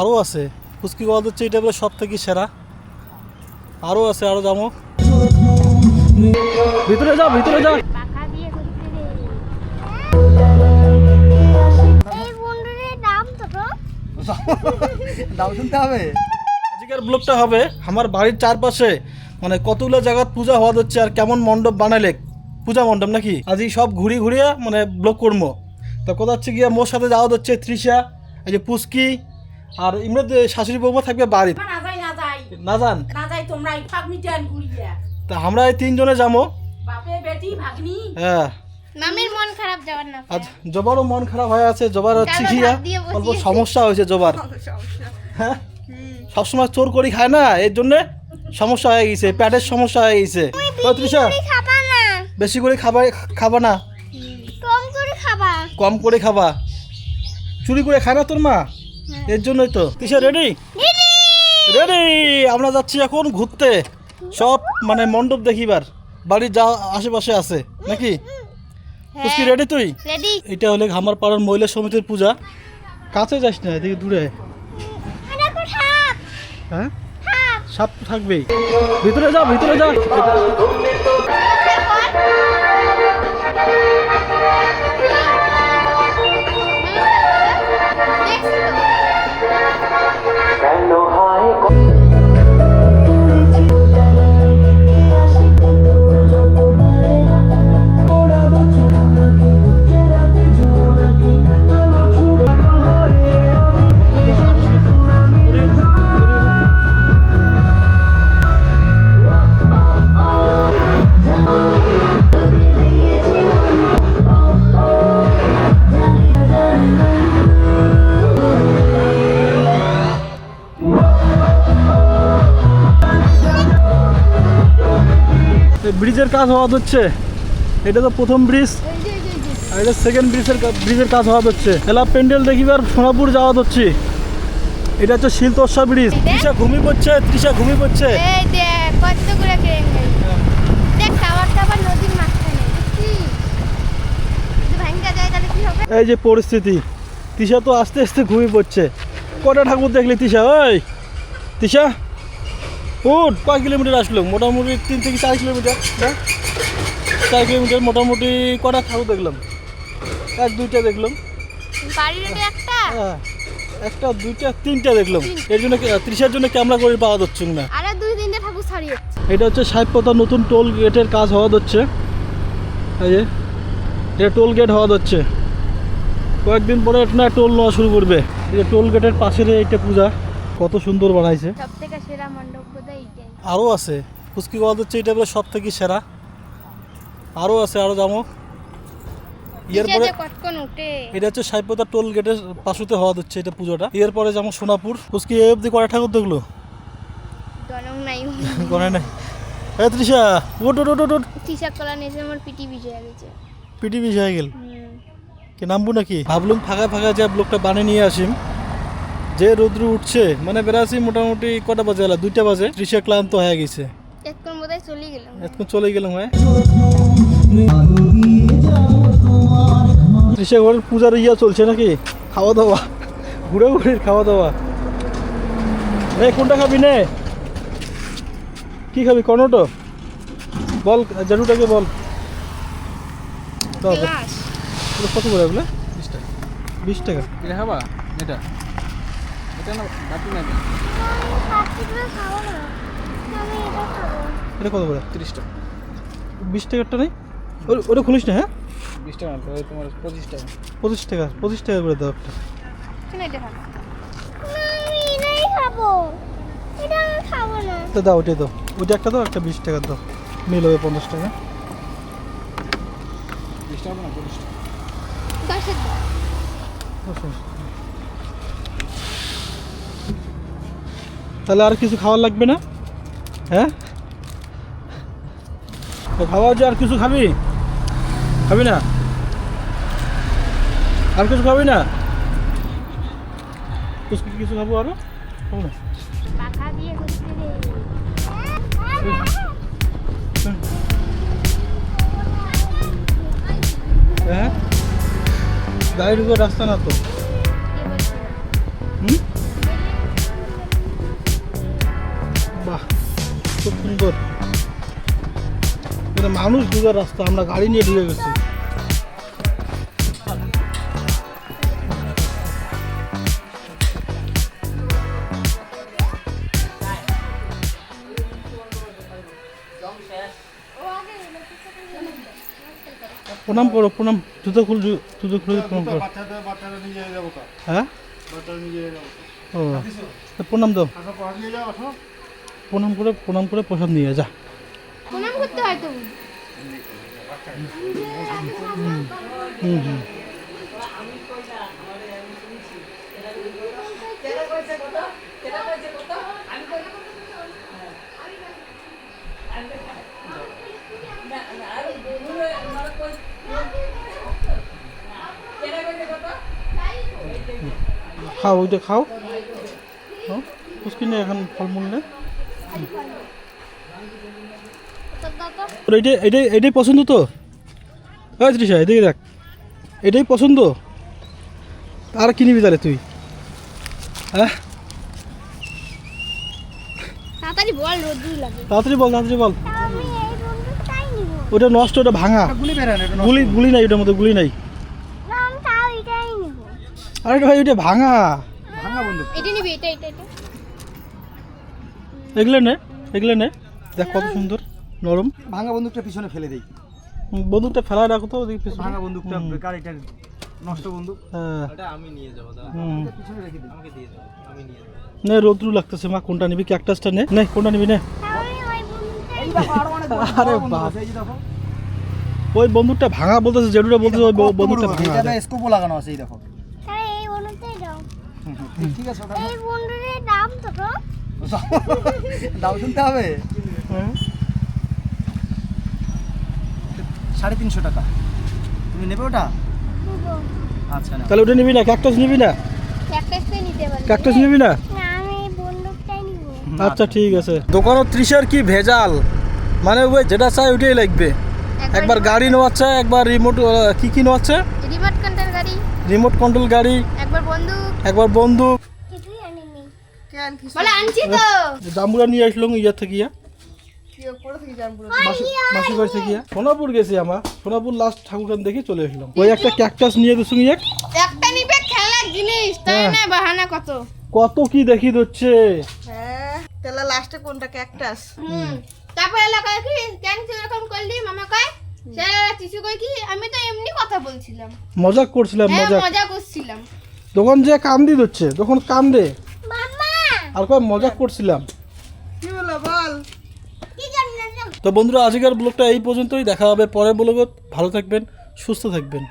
আরও আছে। ফুচকি গোয়াল হচ্ছে এটা বলে সব থেকে সেরা। আরও আছে আরও যাব ভিতরে যাও ভিতরে যাও দাম শুনতে হবে। আজকের ব্লগটা হবে আমার বাড়ির চারপাশে। মানে কতগুলো পূজা হওয়া হচ্ছে আর কেমন মণ্ডপ বানাইলে পূজা মণ্ডপ নাকি? আজকে সব ঘুরি ঘুরিয়ে মানে ব্লগ করব। তো কোথা হচ্ছে গিয়ে মোর সাথে যাওয়া হচ্ছে ত্রিশা এই যে পুস্কি আর ইমরাতে শাশুড়ি বৌমা থাকবে বাড়িতে। না যাই না যাই। না জান না যাই তোমরা এই ফাঁক মিটান তা আমরা এই তিনজনে যাব। বাপে বেটি ভাগ্নি? হ্যাঁ। মামির মন খারাপ যাওয়ার না আজ জবারও মন খারাপ হয়ে আছে জবার হচ্ছে অল্প সমস্যা হয়েছে জবার। হ্যাঁ? সবসময় চোর করি খায় না এর জন্যে সমস্যা হয়ে গেছে প্যাটের সমস্যা হয়ে গেছে। তৃষা বেশি করে খাবার খাবা না। কম করে খাবা। কম করে খাবা। চুরি করে খায় না তোর মা? এর জন্যই তো। তৃষা রেডি রেডি আমরা যাচ্ছি এখন ঘুরতে। সব মানে মণ্ডপ দেখিবার। বাড়ির যা আশেপাশে আছে নাকি? পুষ্কি রেডি তুই? এটা হলে আমার পাড়ার মহিলা সমিতির পূজা। কাছে যাস না এদিকে দূরে। হ্যাঁ? সাপ তো থাকবেই। ভিতরে যাও ভিতরে যাও এই ব্রিজের কাজ হওয়া হচ্ছে। এটা তো প্রথম ব্রিজ। আর এটা সেকেন্ড ব্রিজের ব্রিজের কাজ হওয়া হচ্ছে। এলা প্যান্ডেল দেখিবার সোনাপুর যাওয়া হচ্ছে। এটা হচ্ছে শিলতর্ষা ব্রিজ। তৃষা ঘুমি পড়ছে তৃষা ঘুমি পড়ছে। এই যে পরিস্থিতি। তৃষা তো আস্তে আস্তে ঘুমিয়ে পড়ছে। কটা ঠাকুর দেখলি তৃষা? ওই তৃষা? উঠ কয় কিলোমিটার আসলো? মোটামুটি তিন থেকে চার কিলোমিটার না? চার কিলোমিটার মোটামুটি কটা ঠাকুর দেখলাম? এক দুইটা দেখলাম। একটা? হ্যাঁ একটা দুইটা তিনটা দেখলাম। এর জন্য ত্রিশার জন্য ক্যামেরা করে পাওয়া যাচ্ছে না। আরে দুই তিনটে ঠাকুর ছাড়িয়ে এটা হচ্ছে সাহেবপতা নতুন টোল গেটের কাজ হওয়া হচ্ছে এই যে এটা টোল গেট হওয়া হচ্ছে কয়েকদিন পরে এটা টোল নেওয়া শুরু করবে। এই যে টোল গেটের পাশের এইটা পূজা। কত সুন্দর বানাইছে। সব থেকে সেরা মণ্ডপ বোধহয় এইটাই। আরও আছে। ফুচকি গোয়া হচ্ছে এটা বলে সব থেকে সেরা। আরও আছে আরও যাব ইয়ের পরে কটকন উঠে। এটা হচ্ছে সাহেবপতা টোল গেটের পাশুতে হওয়া হচ্ছে এটা পুজোটা। এর পরে যেমন সোনাপুর। ফুচকি এই অবধি কটা ঠাকুর দেখল? দনং নাই। এ তৃষা ওট ওট ওট ওট, টিশার্ট কলা নিয়েছে আমার পিটি বিষয় গেছে। পিটি বিষ হয়ে গেল। কে নামবো নাকি? ভাবলুম ফাঁকা ফাঁকা যে ব্লকটা বানিয়ে নিয়ে আসিম। যে রৌদ্র উঠছে মানে বেড়াছি মোটামুটি কটা বাজে এলা? দুইটা বাজে। তৃষা ক্লান্ত হয়ে গেছে। এতক্ষণ বোধহয় চলে গেলাম। চলে গেলাম হ্যাঁ? ঘরের পূজার ইয়া চলছে নাকি? খাওয়া দাওয়া। ঘুরে ঘুরে খাওয়া দাওয়া। এই কোনটা খাবি নে? কি খাবি? কর্নটো বল জানুটাকে বল। কত করে এগুলো? বিশ টাকা। বিশ টাকা। এটা খাবা? এটা? এটা বাকি না খাব এটা কত করে? তিরিশ টাকা বিশ টাকারটা নেই? ওটা- ওটা খুলিস না হ্যাঁ? বিশ টাকা না ওই তোমার পঁচিশ টাকা। পঁচিশ টাকা পঁচিশ টাকা করে দাও একটা। তো দাও ওইটাই দাও। ওইটা একটা দাও একটা বিশ টাকা দাও। মিল হবে পঞ্চাশ টাকা। বিশ টাকা না পঁচিশ টাকা দশের দাও আচ্ছা। তাহলে আর কিছু খাওয়ার লাগবে না? হ্যাঁ? খাওয়া যে আর কিছু খাবি? খাবি না? আর কিছু খাবি না? কিছু খাব আরও? খাব না? হ্যাঁ? গাড়ি ঢুকে রাস্তা না তো। মানুষ ঢুকার রাস্তা, আমরা গাড়ি নিয়ে ঢুকে গেছি। প্রণাম করো, প্রণাম। জুতো খুল জুতো খুলে প্রণাম করো। হ্যাঁ? ও। প্রণাম দাও। প্রণাম করে প্রণাম করে প্রসাদ নিয়ে যা। প্রণাম করতে হয় তো। খাও ওইটা খাও। পুষ্কি নেই এখন ফলমূল নেই এইটাই এটাই এটাই পছন্দ তো? হ্যাঁ তৃষা এদিকে দেখ। এটাই পছন্দ? আর কি নিবি তাহলে তুই? হ্যাঁ? তাড়াতাড়ি বল তাড়াতাড়ি বল তাড়াতাড়ি বল। আমি এই বন্ধুটাই নিব। ওটা নষ্ট ওটা ভাঙা। গুলি বেরান গুলি গুলি নাই ওটার মধ্যে গুলি নাই। না আমি তাও এটাই নিব। আরে ভাই ওটা ভাঙা। ভাঙা বন্ধু। এটা নিবি এটা এটা এটা। এগুলো নে এগুলো নে। দেখ কত সুন্দর। নরম। ভাঙা বন্দুকটা পিছনে ফেলে দেই। বন্দুকটা ফেলায় রাখো তো ওদিকে পিছনে। ভাঙা বন্দুকটা হুম। গাড়িটার নষ্ট বন্দুক। হ্যাঁ। আমি নিয়ে যাব দাদা। পিছনে রেখে দিই আমাকে দিয়ে যাব আমি নিয়ে যাব। নে রোদ্রু লাগতেছে মা কোনটা নিবি? ক্যাকটাসটা নে। নে কোনটা নিবি নে। দেখো আরও বাপ। দেখো। ওই বন্দুকটা ভাঙা বলতেছে যেটুটা বলতেছে ওই বন্দুকটা ভাঙা এটা স্কোপও লাগানো আছে এই দেখো। তাহলে এই দাও। ঠিক আছে এই বন্ধুটার দাম তো তো। দাও। শুনতে হবে। হ্যাঁ। সাড়ে তিনশো টাকা। তুমি নেবে ওটা? আচ্ছা না তাহলে ওটা নিবি না? ক্যাকটাস নিবি না? ক্যাকটাস নিবি না? না আমি এই বন্দুকটাই নিব। আচ্ছা ঠিক আছে। দোকানও ত্রিশের কি ভেজাল? মানে ওই যেটা চাই ওইটাই লাগবে। একবার গাড়ি নেওয়াচ্ছে একবার রিমোট কি কি নেওয়াচ্ছে রিমোট কন্ট্রোল গাড়ি। রিমোট কন্ট্রোল গাড়ি। একবার বন্দুক। একবার বন্দুক। কিছুই আনিনি। বলে আনছি তো। জাম্বুরা নিয়ে আসলো ইয়ার থেকে ইয়া। মাসি মাসির বাড়ি থেকে সোনাপুর গেছি আমার। সোনাপুর লাস্ট ঠাকুরখান দেখে চলে ওই একটা ক্যাকটাস নিয়ে দিচ্ছি একটা নিবে খেলার জিনিস তাই হ্যাঁ। না? বাহানা কত? কত কি দেখি দিচ্ছে হ্যাঁ তাহলে লাস্টে কোনটা ক্যাকটাস হুম। তারপরে এলাকায় কি কেন এরকম করলি? মামা কয় কই কি আমি তো এমনি কথা বলছিলাম। মজাক করছিলাম হ্যাঁ মজাক। মজা করছিলাম। তখন যে কান্দি দিচ্ছে তখন কান্দে। আর কয় মজাক করছিলাম কি হলো বল কি জানি না তো বন্ধুরা আজকের ব্লগটা এই পর্যন্তই। দেখা হবে পরের ব্লগত ভালো থাকবেন সুস্থ থাকবেন।